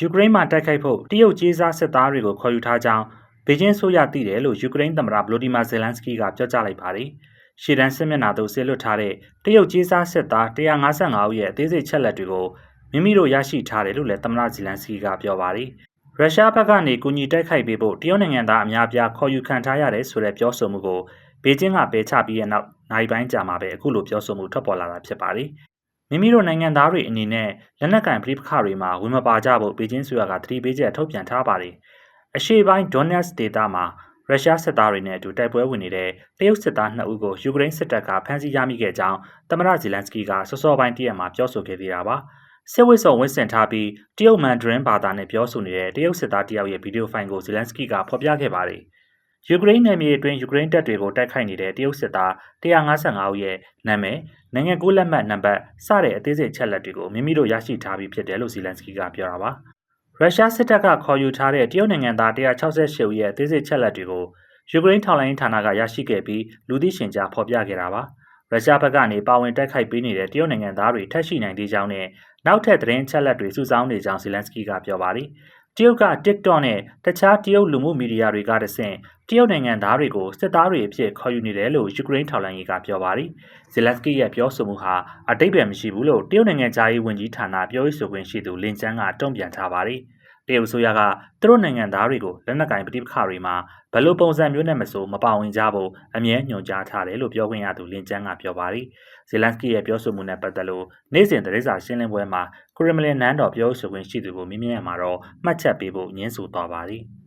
ယူကရိန်းမှာတိုက်ခိုက်ဖို့တရုတ်ကြေးစားစစ်သားတွေကိုခေါ်ယူထားကြောင်းဘေကျင်းဆိုရသိတယ်လို့ယူကရိန်းသမ္မတဗလိုဒီမာဇယ်လန်စကီကပြောကြားလိုက်ပါတယ်။ရှေ့တန်းစစ်မျက်နှာသို့ဆေလွတ်ထားတဲ့တရုတ်ကြေးစားစစ်သား155ဦးရဲ့အသေးစိတ်ချက်လက်တွေကိုမိမိတို့ရရှိထားတယ်လို့လည်းသမ္မတဇီလန်စကီကပြောပါတယ်။ရုရှားဘက်ကနေကူညီတိုက်ခိုက်ပေးဖို့တရုတ်နိုင်ငံသားအများပြားခေါ်ယူခံထားရတယ်ဆိုတဲ့ပြောဆိုမှုကိုဘေကျင်းကပယ်ချပြီးတဲ့နောက်နိုင်ပိုင်းကြာမှာပဲအခုလိုပြောဆိုမှုထွက်ပေါ်လာတာဖြစ်ပါတယ်။ မိမိတို့နိုင်ငံသားတွေအနေနဲ့လက်နက်ကင်ပြိပခါတွေမှာဝင်မပါကြဖို့ဘေကျင်းဆိုရကသတိပေးချက်ထုတ်ပြန်ထားပါတယ်။အရှေ့ပိုင်းဒွန်နက်စ်ဒေသမှာရုရှားစစ်သားတွေနဲ့အတူတိုက်ပွဲဝင်နေတဲ့တရုတ်စစ်သား2ဦးကိုယူကရိန်းစစ်တပ်ကဖမ်းဆီးရမိခဲ့ကြောင်းသမ္မတဇီလန်စကီကစောစောပိုင်းတရက်မှာပြောဆိုခဲ့သေးတာပါ။စစ်ဝစ်စုံဝစ်ဆင်ထားပြီးတရုတ်မန်ဒရင်းဘာသာနဲ့ပြောဆိုနေတဲ့တရုတ်စစ်သားတယောက်ရဲ့ဗီဒီယိုဖိုင်ကိုဇီလန်စကီကဖော်ပြခဲ့ပါတယ်။ ယူကရိန်းနယ်မြေအတွင်း ယူကရိန်းတပ်တွေကို တိုက်ခိုက်နေတဲ့ တရုတ်စစ်သား155ဦးရဲ့ နာမည် နိုင်ငံကူးလက်မှတ်နံပါတ် စတဲ့ အသေးစိတ်ချက်လက်တွေကို မိမိတို့ ရရှိထားပြီးဖြစ်တယ်လို့ ဇီလန်စကီကပြောတာပါ။ရုရှားစစ်တပ်က ခေါ်ယူထားတဲ့ တရုတ်နိုင်ငံသား168ဦးရဲ့ အသေးစိတ်ချက်လက်တွေကို ယူကရိန်း ထောက်လှမ်းရေးဌာနက ရရှိခဲ့ပြီး လူသိရှင်ကြား ဖော်ပြခဲ့တာပါ။ရုရှားဘက်ကနေ ပါဝင်တိုက်ခိုက်ပေးနေတဲ့ တရုတ်နိုင်ငံသားတွေထက်ရှိနိုင်သေးကြောင်းနဲ့ နောက်ထပ် သတင်းချက်လက်တွေ စုဆောင်းနေကြောင်း ဇီလန်စကီကပြောပါတယ်။ တရုတ်က TikTok နဲ့တခြားတရုတ်လူမှုမီဒီယာတွေကတဆင့်တရုတ်နိုင်ငံသားတွေကိုစစ်သားတွေအဖြစ်ခေါ်ယူနေတယ်လို့ယူကရိန်းထောက်လှမ်းရေးကပြောပါတယ်။ဇီလန်စကီရဲ့ပြောဆိုမှုဟာအတိတ်ပဲမရှိဘူးလို့တရုတ်နိုင်ငံသားရေးဝန်ကြီးဌာနပြောရေးဆိုခွင့်ရှိသူလင်ကျန်းကတုံ့ပြန်ထားပါတယ်။ တရုတ်ဆိုရကသူတို့နိုင်ငံသားတွေကိုလက်နက်ကင်ပဋိပက္ခတွေမှာဘယ်လိုပုံစံမျိုးနဲ့မဆိုမပါဝင်ကြဖို့အမြဲညွှန်ကြားထားတယ်လို့ပြောခွင့်ရသူလင်ကျန်းကပြောပါတယ်။ဇီလန်စကီရဲ့ပြောဆိုမှုနဲ့ပတ်သက်လို့နေ့စဉ်သတင်းစာရှင်းလင်းပွဲမှာခရမလင်နန်းတော်ပြောဆိုခွင့်ရှိသူကိုမိမြင်ရမှာတော့မှတ်ချက်ပေးဖို့ညှင်းဆိုသွားပါတယ်။